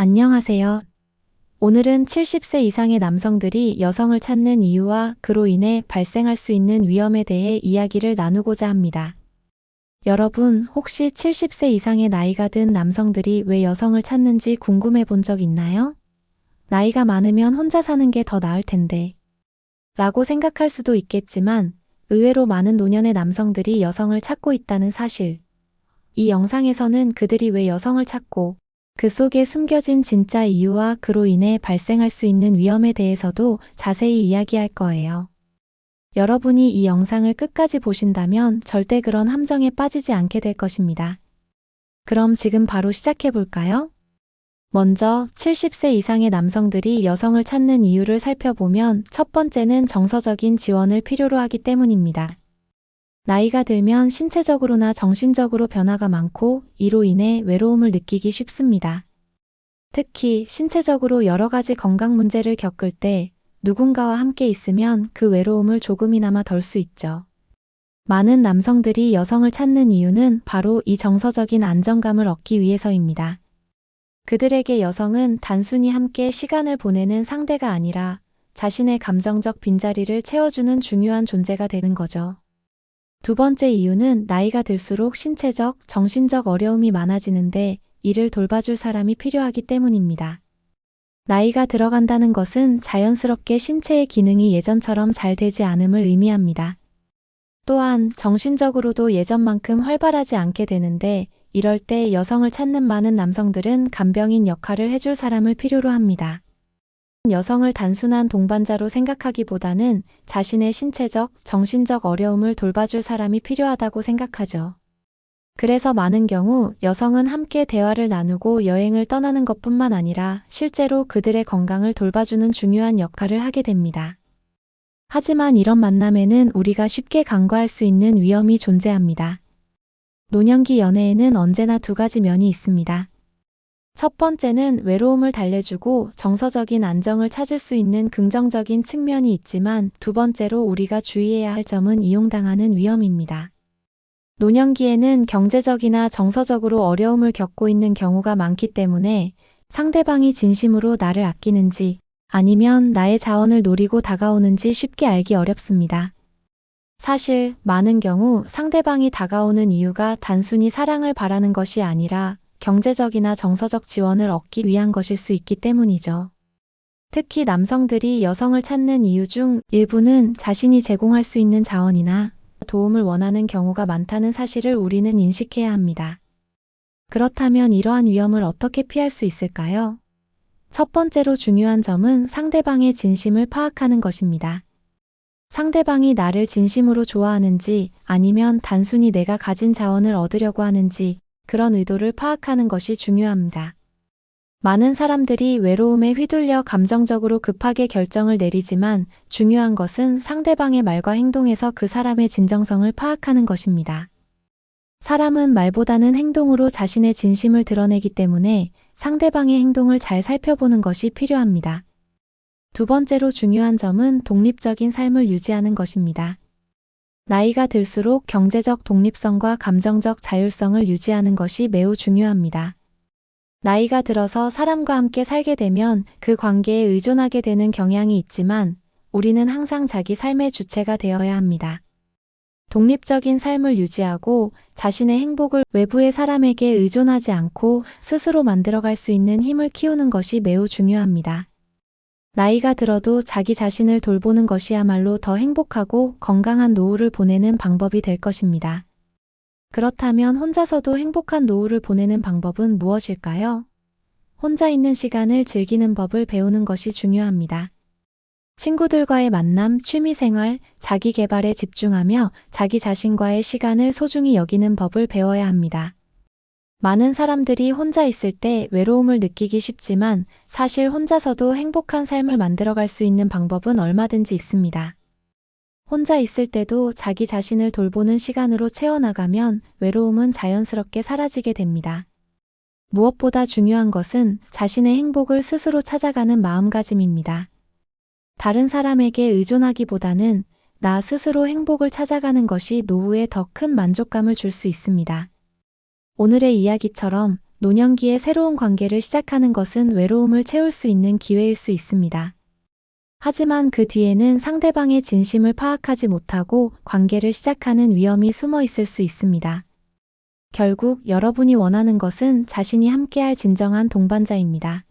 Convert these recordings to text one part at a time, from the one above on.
안녕하세요. 오늘은 70세 이상의 남성들이 여성을 찾는 이유와 그로 인해 발생할 수 있는 위험에 대해 이야기를 나누고자 합니다. 여러분, 혹시 70세 이상의 나이가 든 남성들이 왜 여성을 찾는지 궁금해 본 적 있나요? 나이가 많으면 혼자 사는 게 더 나을 텐데. 라고 생각할 수도 있겠지만, 의외로 많은 노년의 남성들이 여성을 찾고 있다는 사실. 이 영상에서는 그들이 왜 여성을 찾고, 그 속에 숨겨진 진짜 이유와 그로 인해 발생할 수 있는 위험에 대해서도 자세히 이야기할 거예요. 여러분이 이 영상을 끝까지 보신다면 절대 그런 함정에 빠지지 않게 될 것입니다. 그럼 지금 바로 시작해 볼까요? 먼저 70세 이상의 남성들이 여성을 찾는 이유를 살펴보면 첫 번째는 정서적인 지원을 필요로 하기 때문입니다. 나이가 들면 신체적으로나 정신적으로 변화가 많고 이로 인해 외로움을 느끼기 쉽습니다. 특히 신체적으로 여러 가지 건강 문제를 겪을 때 누군가와 함께 있으면 그 외로움을 조금이나마 덜 수 있죠. 많은 남성들이 여성을 찾는 이유는 바로 이 정서적인 안정감을 얻기 위해서입니다. 그들에게 여성은 단순히 함께 시간을 보내는 상대가 아니라 자신의 감정적 빈자리를 채워주는 중요한 존재가 되는 거죠. 두 번째 이유는 나이가 들수록 신체적, 정신적 어려움이 많아지는데 이를 돌봐줄 사람이 필요하기 때문입니다. 나이가 들어간다는 것은 자연스럽게 신체의 기능이 예전처럼 잘 되지 않음을 의미합니다. 또한 정신적으로도 예전만큼 활발하지 않게 되는데 이럴 때 여성을 찾는 많은 남성들은 간병인 역할을 해줄 사람을 필요로 합니다. 여성을 단순한 동반자로 생각하기보다는 자신의 신체적, 정신적 어려움을 돌봐줄 사람이 필요하다고 생각하죠. 그래서 많은 경우 여성은 함께 대화를 나누고 여행을 떠나는 것 뿐만 아니라 실제로 그들의 건강을 돌봐주는 중요한 역할을 하게 됩니다. 하지만 이런 만남에는 우리가 쉽게 간과할 수 있는 위험이 존재합니다. 노년기 연애에는 언제나 두 가지 면이 있습니다. 첫 번째는 외로움을 달래주고 정서적인 안정을 찾을 수 있는 긍정적인 측면이 있지만 두 번째로 우리가 주의해야 할 점은 이용당하는 위험입니다. 노년기에는 경제적이나 정서적으로 어려움을 겪고 있는 경우가 많기 때문에 상대방이 진심으로 나를 아끼는지 아니면 나의 자원을 노리고 다가오는지 쉽게 알기 어렵습니다. 사실 많은 경우 상대방이 다가오는 이유가 단순히 사랑을 바라는 것이 아니라 경제적이나 정서적 지원을 얻기 위한 것일 수 있기 때문이죠. 특히 남성들이 여성을 찾는 이유 중 일부는 자신이 제공할 수 있는 자원이나 도움을 원하는 경우가 많다는 사실을 우리는 인식해야 합니다. 그렇다면 이러한 위험을 어떻게 피할 수 있을까요? 첫 번째로 중요한 점은 상대방의 진심을 파악하는 것입니다. 상대방이 나를 진심으로 좋아하는지 아니면 단순히 내가 가진 자원을 얻으려고 하는지 그런 의도를 파악하는 것이 중요합니다. 많은 사람들이 외로움에 휘둘려 감정적으로 급하게 결정을 내리지만 중요한 것은 상대방의 말과 행동에서 그 사람의 진정성을 파악하는 것입니다. 사람은 말보다는 행동으로 자신의 진심을 드러내기 때문에 상대방의 행동을 잘 살펴보는 것이 필요합니다. 두 번째로 중요한 점은 독립적인 삶을 유지하는 것입니다. 나이가 들수록 경제적 독립성과 감정적 자율성을 유지하는 것이 매우 중요합니다. 나이가 들어서 사람과 함께 살게 되면 그 관계에 의존하게 되는 경향이 있지만 우리는 항상 자기 삶의 주체가 되어야 합니다. 독립적인 삶을 유지하고 자신의 행복을 외부의 사람에게 의존하지 않고 스스로 만들어갈 수 있는 힘을 키우는 것이 매우 중요합니다. 나이가 들어도 자기 자신을 돌보는 것이야말로 더 행복하고 건강한 노후를 보내는 방법이 될 것입니다. 그렇다면 혼자서도 행복한 노후를 보내는 방법은 무엇일까요? 혼자 있는 시간을 즐기는 법을 배우는 것이 중요합니다. 친구들과의 만남, 취미생활, 자기 개발에 집중하며 자기 자신과의 시간을 소중히 여기는 법을 배워야 합니다. 많은 사람들이 혼자 있을 때 외로움을 느끼기 쉽지만 사실 혼자서도 행복한 삶을 만들어갈 수 있는 방법은 얼마든지 있습니다. 혼자 있을 때도 자기 자신을 돌보는 시간으로 채워나가면 외로움은 자연스럽게 사라지게 됩니다. 무엇보다 중요한 것은 자신의 행복을 스스로 찾아가는 마음가짐입니다. 다른 사람에게 의존하기보다는 나 스스로 행복을 찾아가는 것이 노후에 더 큰 만족감을 줄 수 있습니다. 오늘의 이야기처럼 노년기에 새로운 관계를 시작하는 것은 외로움을 채울 수 있는 기회일 수 있습니다. 하지만 그 뒤에는 상대방의 진심을 파악하지 못하고 관계를 시작하는 위험이 숨어 있을 수 있습니다. 결국 여러분이 원하는 것은 자신이 함께할 진정한 동반자입니다.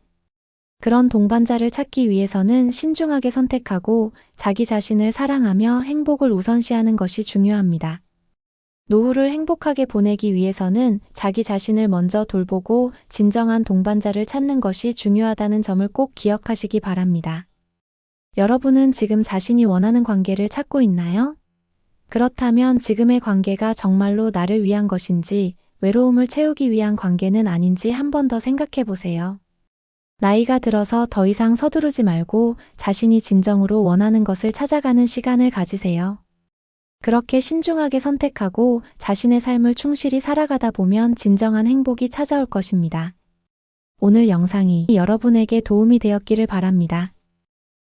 그런 동반자를 찾기 위해서는 신중하게 선택하고 자기 자신을 사랑하며 행복을 우선시하는 것이 중요합니다. 노후를 행복하게 보내기 위해서는 자기 자신을 먼저 돌보고 진정한 동반자를 찾는 것이 중요하다는 점을 꼭 기억하시기 바랍니다. 여러분은 지금 자신이 원하는 관계를 찾고 있나요? 그렇다면 지금의 관계가 정말로 나를 위한 것인지 외로움을 채우기 위한 관계는 아닌지 한 번 더 생각해 보세요. 나이가 들어서 더 이상 서두르지 말고 자신이 진정으로 원하는 것을 찾아가는 시간을 가지세요. 그렇게 신중하게 선택하고 자신의 삶을 충실히 살아가다 보면 진정한 행복이 찾아올 것입니다. 오늘 영상이 여러분에게 도움이 되었기를 바랍니다.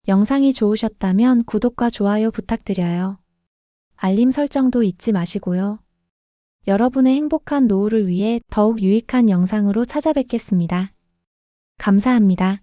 영상이 좋으셨다면 구독과 좋아요 부탁드려요. 알림 설정도 잊지 마시고요. 여러분의 행복한 노후를 위해 더욱 유익한 영상으로 찾아뵙겠습니다. 감사합니다.